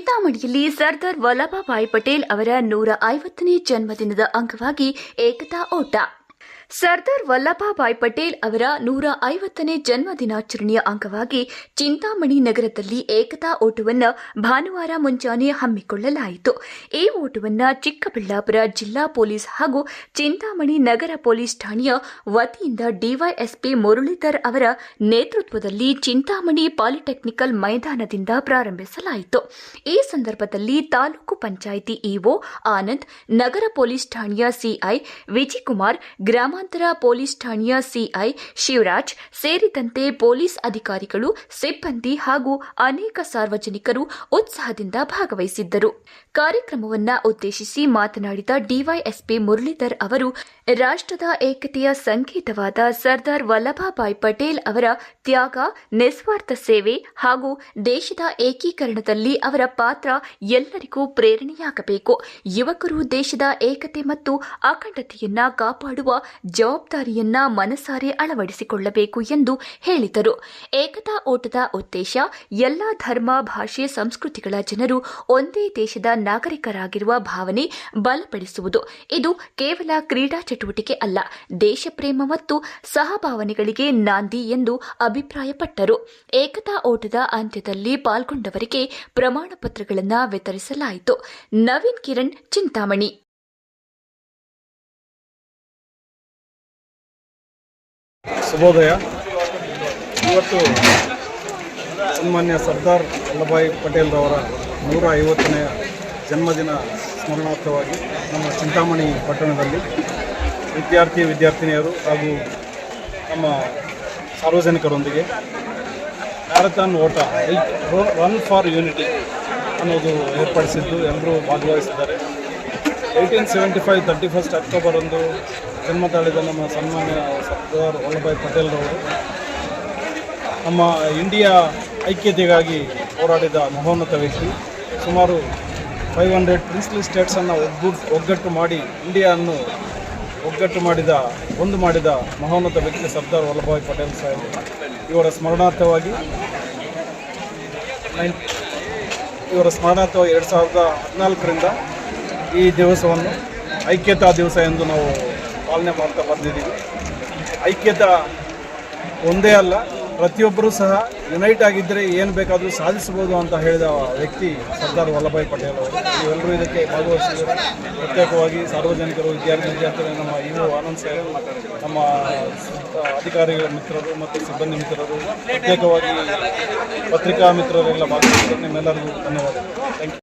ಚಿಂತಾಮಣಿಯಲ್ಲಿ ಸರ್ದಾರ್ ವಲ್ಲಭಭಾಯ್ ಪಟೇಲ್ ಅವರ ನೂರ ಐವತ್ತನೇ ಜನ್ಮದಿನದ ಅಂಗವಾಗಿ ಏಕತಾ ಓಟ. ಸರ್ದಾರ್ ವಲ್ಲಭಭಾಯ್ ಪಟೇಲ್ ಅವರ ನೂರ ಐವತ್ತನೇ ಜನ್ಮ ದಿನಾಚರಣೆಯ ಅಂಗವಾಗಿ ಚಿಂತಾಮಣಿ ನಗರದಲ್ಲಿ ಏಕತಾ ಓಟವನ್ನು ಭಾನುವಾರ ಮುಂಜಾನೆ ಹಮ್ಮಿಕೊಳ್ಳಲಾಯಿತು. ಈ ಓಟವನ್ನು ಚಿಕ್ಕಬಳ್ಳಾಪುರ ಜಿಲ್ಲಾ ಪೊಲೀಸ್ ಹಾಗೂ ಚಿಂತಾಮಣಿ ನಗರ ಪೊಲೀಸ್ ಠಾಣೆಯ ವತಿಯಿಂದ ಡಿವೈಎಸ್ಪಿ ಮುರಳೀಧರ್ ಅವರ ನೇತೃತ್ವದಲ್ಲಿ ಚಿಂತಾಮಣಿ ಪಾಲಿಟೆಕ್ನಿಕಲ್ ಮೈದಾನದಿಂದ ಪ್ರಾರಂಭಿಸಲಾಯಿತು. ಈ ಸಂದರ್ಭದಲ್ಲಿ ತಾಲೂಕು ಪಂಚಾಯಿತಿ ಇಒ ಆನಂದ್, ನಗರ ಪೊಲೀಸ್ ಠಾಣೆಯ ಸಿಐ ವಿಜಯಕುಮಾರ್ ಗ್ರಾಮಾಂತರ ಪೊಲೀಸ್ ಠಾಣೆಯ ಸಿಐ ಶಿವರಾಜ್ ಸೇರಿದಂತೆ ಪೊಲೀಸ್ ಅಧಿಕಾರಿಗಳು, ಸಿಬ್ಬಂದಿ ಹಾಗೂ ಅನೇಕ ಸಾರ್ವಜನಿಕರು ಉತ್ಸಾಹದಿಂದ ಭಾಗವಹಿಸಿದ್ದರು. ಕಾರ್ಯಕ್ರಮವನ್ನು ಉದ್ದೇಶಿಸಿ ಮಾತನಾಡಿದ ಡಿವೈಎಸ್ಪಿ ಮುರಳೀಧರ್ ಅವರು, ರಾಷ್ಟ್ರದ ಏಕತೆಯ ಸಂಕೇತವಾದ ಸರ್ದಾರ್ ವಲ್ಲಭಭಾಯ್ ಪಟೇಲ್ ಅವರ ತ್ಯಾಗ, ನಿಸ್ವಾರ್ಥ ಸೇವೆ ಹಾಗೂ ದೇಶದ ಏಕೀಕರಣದಲ್ಲಿ ಅವರ ಪಾತ್ರ ಎಲ್ಲರಿಗೂ ಪ್ರೇರಣೆಯಾಗಬೇಕು. ಯುವಕರು ದೇಶದ ಏಕತೆ ಮತ್ತು ಅಖಂಡತೆಯನ್ನ ಕಾಪಾಡುವ ಜವಾಬ್ದಾರಿಯನ್ನ ಮನಸಾರೆ ಅಳವಡಿಸಿಕೊಳ್ಳಬೇಕು ಎಂದು ಹೇಳಿದರು. ಏಕತಾ ಓಟದ ಉದ್ದೇಶ, ಎಲ್ಲ ಧರ್ಮ, ಭಾಷೆ, ಸಂಸ್ಕೃತಿಗಳ ಜನರು ಒಂದೇ ದೇಶದ ನಾಗರಿಕರಾಗಿರುವ ಭಾವನೆ ಬಲಪಡಿಸುವುದು. ಇದು ಕೇವಲ ಕ್ರೀಡಾ ಚಟುವಟಿಕೆ ಅಲ್ಲ, ದೇಶಪ್ರೇಮ ಮತ್ತು ಸಹಭಾವನೆಗಳಿಗೆ ನಾಂದಿ ಎಂದು ಅಭಿಪ್ರಾಯಪಟ್ಟರು. ಏಕತಾ ಓಟದ ಅಂತ್ಯದಲ್ಲಿ ಪಾಲ್ಗೊಂಡವರಿಗೆ ಪ್ರಮಾಣ ಪತ್ರಗಳನ್ನು ವಿತರಿಸಲಾಯಿತು. ನವೀನ್ ಕಿರಣ್, ಚಿಂತಾಮಣಿ. ಶುಭೋದಯ. ಇವತ್ತು ಸನ್ಮಾನ್ಯ ಸರ್ದಾರ್ ವಲ್ಲಭಾಯ್ ಪಟೇಲ್ರವರ ನೂರ ಐವತ್ತನೆಯ ಜನ್ಮದಿನ ಸ್ಮರಣಾರ್ಥವಾಗಿ ನಮ್ಮ ಚಿಂತಾಮಣಿ ಪಟ್ಟಣದಲ್ಲಿ ವಿದ್ಯಾರ್ಥಿ, ವಿದ್ಯಾರ್ಥಿನಿಯರು ಹಾಗೂ ನಮ್ಮ ಸಾರ್ವಜನಿಕರೊಂದಿಗೆ ಮ್ಯಾರಥಾನ್ ಓಟ ರನ್ ಫಾರ್ ಯೂನಿಟಿ ಅನ್ನೋದು ಏರ್ಪಡಿಸಿದ್ದು ಎಲ್ಲರೂ ಭಾಗವಹಿಸಿದ್ದಾರೆ. Eighteen seventy five thirty first October ಒಂದು ಜನ್ಮ ತಾಳಿದ ನಮ್ಮ ಸನ್ಮಾನ್ಯ ಸರ್ದಾರ್ ವಲ್ಲಭಾಯ್ ಪಟೇಲ್ರವರು ನಮ್ಮ ಇಂಡಿಯಾ ಐಕ್ಯತೆಗಾಗಿ ಹೋರಾಡಿದ ಮಹೋನ್ನತ ವ್ಯಕ್ತಿ. ಸುಮಾರು ಫೈವ್ ಹಂಡ್ರೆಡ್ ಪ್ರಿನ್ಸ್ಲಿ ಸ್ಟೇಟ್ಸನ್ನು ಒಗ್ಗು, ಒಗ್ಗಟ್ಟು ಮಾಡಿ ಇಂಡಿಯಾವನ್ನು ಒಗ್ಗಟ್ಟು ಮಾಡಿದ, ಒಂದು ಮಾಡಿದ ಮಹೋನ್ನತ ವ್ಯಕ್ತಿ ಸರ್ದಾರ್ ವಲ್ಲಭಾಯ್ ಪಟೇಲ್ ಸಾಹೇಬ್. ಇವರ ಸ್ಮರಣಾರ್ಥವಾಗಿ ಇವರ ಸ್ಮರಣಾರ್ಥವಾಗಿ ಎರಡು ಸಾವಿರದ ಹದಿನಾಲ್ಕರಿಂದ ಈ ದಿವಸವನ್ನು ಐಕ್ಯತಾ ದಿವಸ ಎಂದು ನಾವು ಪಾಲನೆ ಮಾಡ್ತಾ ಬಂದಿದ್ದೀವಿ. ಐಕ್ಯತಾ ಒಂದೇ ಅಲ್ಲ ಪ್ರತಿಯೊಬ್ಬರೂ ಸಹ ಯುನೈಟ್ ಆಗಿದ್ದರೆ ಏನು ಬೇಕಾದರೂ ಸಾಧಿಸಬಹುದು ಅಂತ ಹೇಳಿದ ವ್ಯಕ್ತಿ ಸರ್ದಾರ್ ವಲ್ಲಭಾಯ್ ಪಟೇಲ್ ಅವರು. ಇವೆಲ್ಲರೂ ಇದಕ್ಕೆ ಭಾಗವಹಿಸಿದರು ಪ್ರತ್ಯೇಕವಾಗಿ ಸಾರ್ವಜನಿಕರು, ವಿದ್ಯಾರ್ಥಿ, ವಿದ್ಯಾರ್ಥಿಗಳು, ನಮ್ಮ ಇವು ಆನಂದ್ ಸಾಹೇಬ್ ನಮ್ಮ ಅಧಿಕಾರಿಗಳ ಮಿತ್ರರು ಮತ್ತು ಸಿಬ್ಬಂದಿ ಮಿತ್ರರು, ಪ್ರತ್ಯೇಕವಾಗಿ ಪತ್ರಿಕಾ ಮಿತ್ರರೆಲ್ಲ ಭಾಗವಹಿಸಿದ್ದಾರೆ ನಿಮ್ಮೆಲ್ಲರಿಗೂ ಧನ್ಯವಾದಗಳು. Thank you